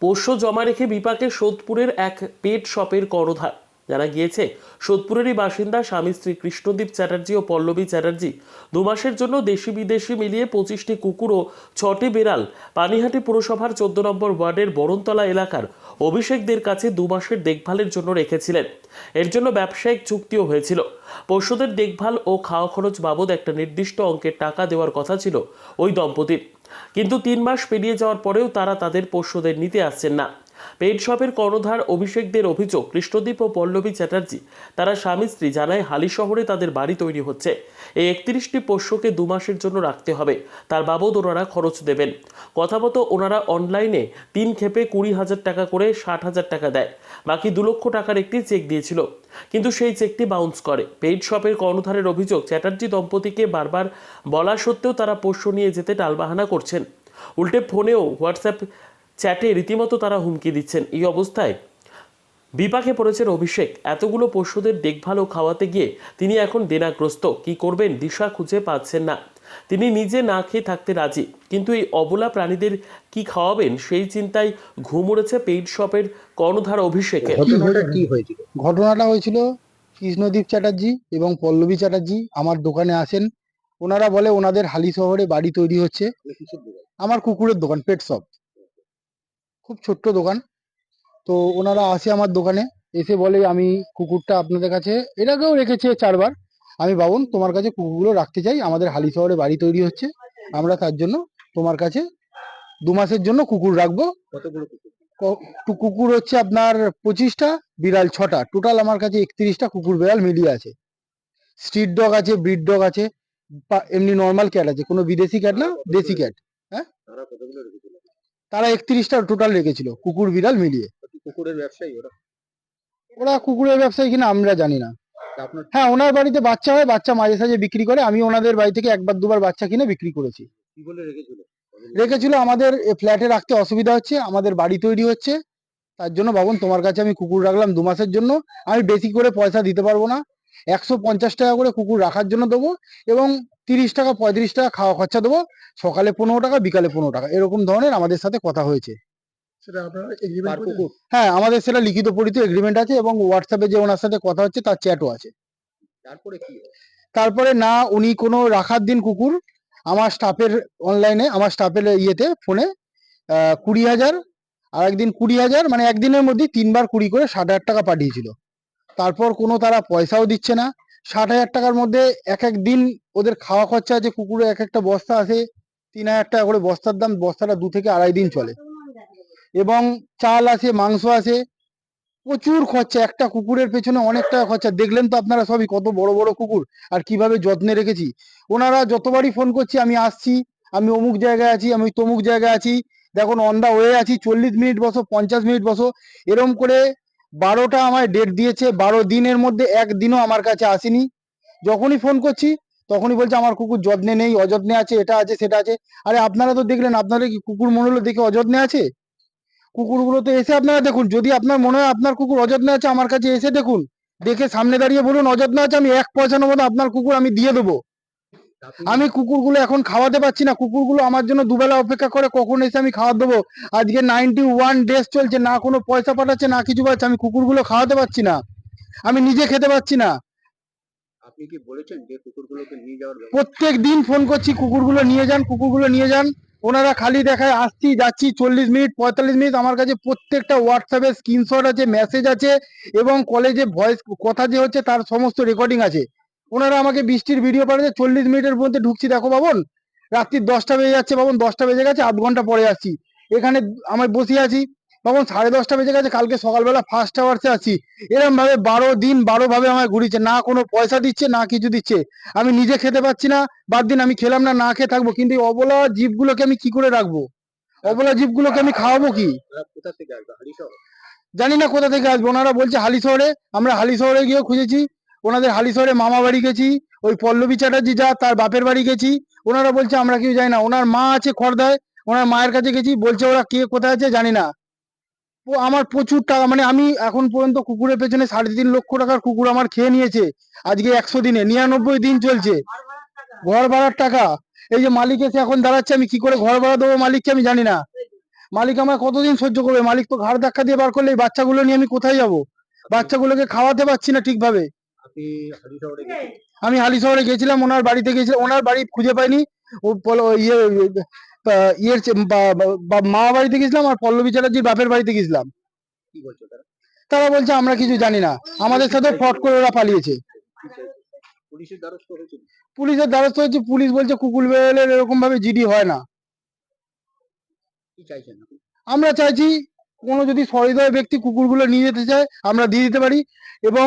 পোষ্য জমা রেখে বিপাকে সোদপুরের এক পেট শপের করধার। জানা গিয়েছে, সোদপুরেরই বাসিন্দা স্বামী শ্রী কৃষ্ণদীপ চ্যাটার্জি ও পল্লবী চ্যাটার্জি দু মাসের জন্য দেশি বিদেশি মিলিয়ে পঁচিশটি কুকুর ও ছটি বেড়াল পানিহাটি পুরসভার চোদ্দ নম্বর ওয়ার্ডের বরণতলা এলাকার অভিষেকদের কাছে দু মাসের দেখভালের জন্য রেখেছিলেন। এর জন্য ব্যবসায়িক চুক্তিও হয়েছিল। পশুদের দেখভাল ও খাওয়া খরচ বাবদ একটা নির্দিষ্ট অঙ্কের টাকা দেওয়ার কথা ছিল ওই দম্পতির। কিন্তু তিন মাস পেরিয়ে যাওয়ার পরেও তারা তাদের পোষ্যদের নিতে আসছেন না। পেট শপের কর্ণধার অভিষেকদের অভিযোগ, কৃষ্ণদীপ ও পল্লবী চ্যাটার্জি, তারা স্বামী স্ত্রী জানায় হালি শহরে তাদের বাড়ি তৈরি হচ্ছে। এই একত্রিশটি পোষ্যকে দু মাসের জন্য রাখতে হবে। তার বাবদ ওনারা খরচ দেবেন। কথা মতো ওনারা অনলাইনে তিন খেপে কুড়ি হাজার টাকা করে ষাট হাজার টাকা দেয়। বাকি দু লক্ষ টাকার একটি চেক দিয়েছিল। কিন্তু সেই চেকটি বাউন্স করে। পেইড শপের কর্ণধারের অভিযোগ, চ্যাটার্জি দম্পতিকে বারবার বলা সত্ত্বেও তারা পোষ্য নিয়ে যেতে টালবাহানা করছেন। উল্টে ফোনেও হোয়াটসঅ্যাপ চ্যাটে রীতিমতো তারা হুমকি দিচ্ছেন। এই অবস্থায় বিপাকে পড়েছেন অভিষেক। এতগুলো পশুদের দেখভাল ও খাওয়াতে গিয়ে তিনি এখন দেনাগ্রস্ত। কি করবেন? দিশা খুঁজে পাচ্ছেন না। তিনি নিজে না খেয়ে থাকতে রাজি। কিন্তু এই অবলা প্রাণীদের কি খাওয়াবেন? সেই চিন্তায় ঘুম উড়েছে পেইড শপের কর্ণধার ঘটনাটা কি হয়েছিল? ঘটনাটা হয়েছিল কৃষ্ণদীপ চ্যাটার্জি এবং পল্লবী চ্যাটার্জি আমার দোকানে আসেন। ওনারা বলে ওনাদের হালি শহরে বাড়ি তৈরি হচ্ছে? আমার কুকুরের দোকান পেট শপ খুব ছোট্ট দোকান। তো ওনারা আসে আমার দোকানে এসে বলে আমি কুকুরটা আপনাদের কাছে এর আগেও রেখেছে চারবার। আমি বাবুন তোমার কাছে কুকুরগুলো রাখতে চাই। আমাদের হালি শহরে বাড়ি তৈরি হচ্ছে। আমরা তার জন্য তোমার কাছে দু মাসের জন্য কুকুর রাখব। কুকুর? হচ্ছে আপনার পঁচিশটা বিড়াল ছটা। টোটাল আমার কাছে একত্রিশটা কুকুর বিড়াল মিলিয়ে আছে। স্ট্রিট ডগ আছে ব্রিড ডগ আছে এমনি নর্মাল ক্যাট আছে। কোনো বিদেশি ক্যাট না দেশি ক্যাট। রেখেছিল? তারা একত্রিশটা টোটাল রেখেছিল কুকুর বিড়াল মিলিয়ে। কুকুরের ব্যবসায়ী ওরা? ওরা কুকুরের ব্যবসায়ী কিনা আমরা জানি না। হ্যাঁ ওনার বাড়িতে বাচ্চা হয় বাচ্চা মাঝে সাঝে বিক্রি করে আমি ওনাদের বাড়ি থেকে একবার দুবার বাচ্চা কিনে বিক্রি করেছি। রেখেছিল? আমাদের ফ্ল্যাটে রাখতে অসুবিধা হচ্ছে আমাদের বাড়ি তৈরি হচ্ছে। তার জন্য বাবন তোমার কাছে আমি কুকুর রাখলাম দু মাসের জন্য। আমি বেশি করে পয়সা দিতে পারব না। একশো পঞ্চাশ টাকা করে কুকুর রাখার জন্য দেবো এবং তিরিশ টাকা পঁয়ত্রিশ টাকা খাওয়া খরচা দেবো। সকালে পনেরো টাকা বিকালে পনেরো টাকা। এরকম ধরনের আমাদের সাথে কথা হয়েছে। হ্যাঁ আমাদের সেটা লিখিত পরিচিত এগ্রিমেন্ট আছে এবং হোয়াটসঅ্যাপে যে ওনার সাথে কথা হচ্ছে তার চ্যাটও আছে। তারপরে কি তারপরে না উনি কোনো রাখার দিন কুকুর আমার স্টাফের অনলাইনে আমার স্টাফের ইয়েতে ফোনে কুড়ি হাজার আর একদিন কুড়ি হাজার মানে একদিনের মধ্যে তিনবার কুড়ি করে ষাট হাজার টাকা পাঠিয়েছিল। তারপর কোনো তারা পয়সাও দিচ্ছে না। ষাট হাজার টাকার মধ্যে এক এক দিন ওদের খাওয়া খরচা আছে, কুকুরে এক একটা বস্তা আছে, তিন হাজার টাকা করে বস্তার দাম, বস্তাটা দু থেকে আড়াই দিন চলে। এবং চাল আছে, মাংস আছে, প্রচুর খরচা, একটা কুকুরের পেছনে অনেক টাকা খরচা। দেখলেন তো আপনারা সবই কত বড় বড় কুকুর আর কীভাবে যত্নে রেখেছি। ওনারা যতবারই ফোন করছি, আমি আসছি, আমি অমুক জায়গায় আছি, আমি তমুক জায়গায় আছি, দেখুন অন দা ওয়ে আছি, চল্লিশ মিনিট বসো, পঞ্চাশ মিনিট বসো, এরম করে বারোটা আমায় ডেট দিয়েছে, বারো দিনের মধ্যে একদিনও আমার কাছে আসেনি। যখনই ফোন করছি, তখনই বলছে, আমার কুকুর যত্নে নেই, অযত্নে আছে, এটা আছে, সেটা আছে। আরে আপনারা তো দেখলেন, আপনাদের কি কুকুর মনে হলো দেখে অযত্নে আছে? কুকুরগুলো তো এসে আপনারা দেখুন, যদি আপনার মনে হয় আপনার কুকুর অযত্নে আছে, আমার কাছে এসে দেখুন। দেখে সামনে দাঁড়িয়ে বলুন, অযত্নে আছে, আমি এক পয়সা নেব না, আপনার কুকুর আমি দিয়ে দেবো। আমি কুকুরগুলো এখন খাওয়াতে পারছি না। কুকুরগুলো আমার জন্য দুবেলা অপেক্ষা করে কখন এসে আমি খাওয়া দেবো? আজকে নাইনটি ওয়ান ডেজ চলছে না কোনো পয়সা পাঠাচ্ছে না কিছু পাচ্ছে আমি কুকুরগুলো খাওয়াতে পারছি না। আমি নিজে খেতে পারছি না। আপনি কি বলেছেন যে কুকুরগুলোকে নিয়ে যাওয়ার প্রত্যেক দিন ফোন করছি কুকুরগুলো নিয়ে যান কুকুরগুলো নিয়ে যান। ওনারা খালি দেখায় আসছি যাচ্ছি চল্লিশ মিনিট পঁয়তাল্লিশ মিনিট আমার কাছে প্রত্যেকটা হোয়াটসঅ্যাপে স্ক্রিনশট আছে মেসেজ আছে এবং কলেজে ভয়েস কথা যে হচ্ছে তার সমস্ত রেকর্ডিং আছে। ওনারা আমাকে বৃষ্টির ভিডিও পাঠাচ্ছে, চল্লিশ মিনিটের মধ্যে ঢুকছি। দেখো বাবন, রাত্রি দশটা বেজে যাচ্ছে বাবন, দশটা বেজে গেছে, আধ ঘণ্টা পরে আসছি। এখানে আমার বসে আছি, বাবন, সাড়ে দশটা বেজে গেছে, কালকে সকালবেলা ফার্স্ট আওয়ার্সে আছি। এরকম ভাবে বারো দিন বারো ভাবে আমায় ঘুরিয়েছে, না কোনো পয়সা দিচ্ছে, না কিছু দিচ্ছে। আমি নিজে খেতে পাচ্ছি না, বাদ দিন আমি খেলাম না না খেয়ে থাকব। কিন্তু অবলা জীবগুলোকে আমি কি করে রাখব? অবলা জীবগুলোকে আমি খাওয়াবো কি? জানি না কোথা থেকে আসবে। ওনারা বলছে হালি শহরে, আমরা হালি শহরে গিয়ে খুঁজেছি। ওনাদের হালি শহরে মামা বাড়ি গেছি, ওই পল্লবী চ্যাটার্জি যা, তার বাপের বাড়ি গেছি। ওনারা বলছে, আমরা কেউ যাই না। ওনার মা আছে খড়দায় ওনার মায়ের কাছে গেছি, বলছে, ওরা কে, কোথায় আছে জানি না। ও আমার প্রচুর টাকা মানে আমি এখন পর্যন্ত কুকুরের পেছনে সাড়ে তিন লক্ষ টাকার কুকুর আমার খেয়ে নিয়েছে, আজকে একশো দিনে, নিরানব্বই দিন চলছে। ঘর ভাড়ার টাকা। এই যে মালিক এসে এখন দাঁড়াচ্ছে, আমি কি করে ঘর ভাড়া দেবো মালিককে আমি জানি না। মালিক আমার কতদিন সহ্য করবে? মালিক তো ঘাড় ধাক্কা দিয়ে বার করলে এই বাচ্চাগুলো নিয়ে আমি কোথায় যাব? বাচ্চাগুলোকে খাওয়াতে পারছি না ঠিকভাবে। আমি হালি শহরে গেছিলাম ওনার বাড়িতে গেছিলাম ওনার বাড়ি খুঁজে পাইনি। ও ইয়ে ইয়ের মামা বাড়িতে গেছিলাম আর পল্লবী চ্যাটার্জির বাপের বাড়িতে গেছিলাম। তারা? বলছে আমরা কিছু জানি না। আমাদের সাথে ফট করে ওরা পালিয়েছে। পুলিশের- দ্বারস্থ হচ্ছে পুলিশ বলছে কুকুর বেড়ালের এরকম ভাবে জিডি হয় না। আমরা চাইছি কোনো যদি সহৃদয় ব্যক্তি কুকুরগুলো নিয়ে যেতে চায় আমরা দিয়ে দিতে পারি। এবং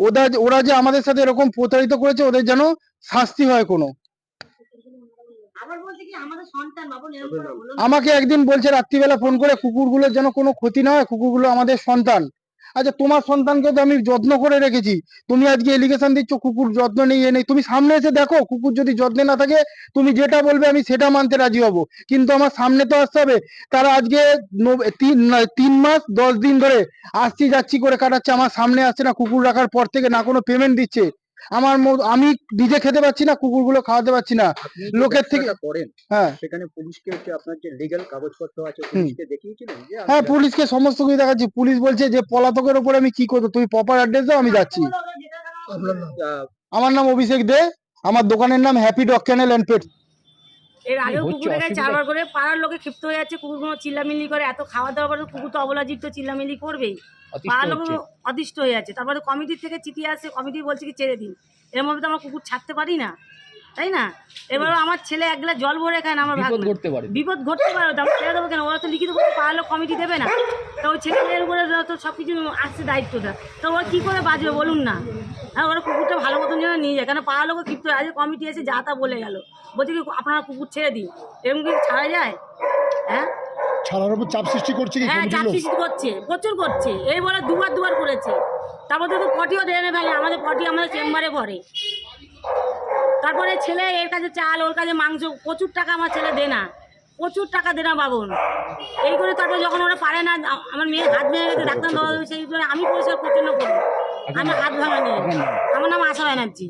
ওরা ওরা যে আমাদের সাথে এরকম প্রতারিত করেছে ওদের যেন শাস্তি হয় কোনো। আমাকে একদিন বলছে রাত্রিবেলা ফোন করে কুকুরগুলোর যেন কোনো ক্ষতি না হয় কুকুরগুলো আমাদের সন্তান। আচ্ছা তোমার সন্তানকে তো আমি যত্ন করে রেখেছি। তুমি আজকে এলিগেশন দিচ্ছ, কুকুর যত্ন নেই এ নেই। তুমি সামনে এসে দেখো, কুকুর যদি যত্নে না থাকে, তুমি যেটা বলবে আমি সেটা মানতে রাজি হব। কিন্তু আমার সামনে তো আসতে হবে। তারা আজকে তিন তিন মাস, দশ দিন ধরে আসছি যাচ্ছি করে কাটাচ্ছে। আমার সামনে আসছে না, কুকুর রাখার পর থেকে না কোনো পেমেন্ট দিচ্ছে। আমার আমি নিজে খেতে পাচ্ছি না কুকুরগুলো খাওয়াতে পারছি না। লোকের থেকে- করেন হ্যাঁ। সেখানে পুলিশকে হচ্ছে আপনার যে লিগ্যাল কাগজপত্র আছে হুম। পুলিশকে দেখিয়েছিলেন হ্যাঁ পুলিশকে সমস্ত কিছু দেখাচ্ছি। পুলিশ বলছে যে পলাতকের উপরে আমি কি করব? তুমি প্রপার অ্যাড্রেস দাও আমি যাচ্ছি। আমার নাম অভিষেক দে। আমার দোকানের নাম happy dog channel and pet এর আগেও কুকুরের গায়ে চারবার করে পাড়ার লোকে ক্ষিপ্ত হয়ে যাচ্ছে কুকুরগুলো চিল্লামিল্লি করে এত খাওয়া দাওয়ার পরে কুকুর তো অবলাজিত তো চিল্লামিল্লি করবেই। পাড়ার লোক অতিষ্ঠ হয়ে যাচ্ছে। তারপরে কমিটির থেকে চিঠি আসে কমিটি বলছে কি ছেড়ে দিন। এর মধ্যে তো আমরা কুকুর ছাড়তে পারি না। তাই না? এবার আমার ছেলে এক গ্লাস জল ভরে খায় না আমার বিপদ ঘটতে পারে বিপদ ঘটতে পারে তো ছেড়ে দেবো কেন? ওরা তো লিখিত করতে পাড়ার কমিটি দেবে না। তো ওই ছেলে মেয়ের উপরে তো সব কিছু আসছে দায়িত্বটা। তো ওরা কী করে বাঁচবে বলুন না? হ্যাঁ ওরা কুকুরটা ভালো মতন যেন নিয়ে যায়। কেন পাড়ার লোক ক্ষিপ্ত আজকে কমিটি এসে যা তা বলে গেল। বলছে কি আপনারা কুকুর ছেড়ে দিন। এরকম কি ছাড়া যায়? হ্যাঁ? ছাড়ার উপর চাপ সৃষ্টি করছে হ্যাঁ চাপ সৃষ্টি করছে প্রচুর করছে। এই বলে দুবার দুবার করেছে। তারপর তো পটিও দিয়ে এনে ফেলে আমাদের পটি আমাদের চেম্বারে পড়ে তারপরে ছেলে এর কাছে চাল ওর কাছে মাংস প্রচুর টাকা আমার ছেলে দে না। প্রচুর টাকা দে না বাবন। এই করে তারপরে যখন ওরা পারে না আমার মেয়ে হাত ভেঙে গেছে ডাক্তার দেওয়া সেই করে আমি পরিষ্কার প্রচণ্ড করি। আমি হাত ভাঙা নিয়ে আমার নাম আশা ব্যানার্জি।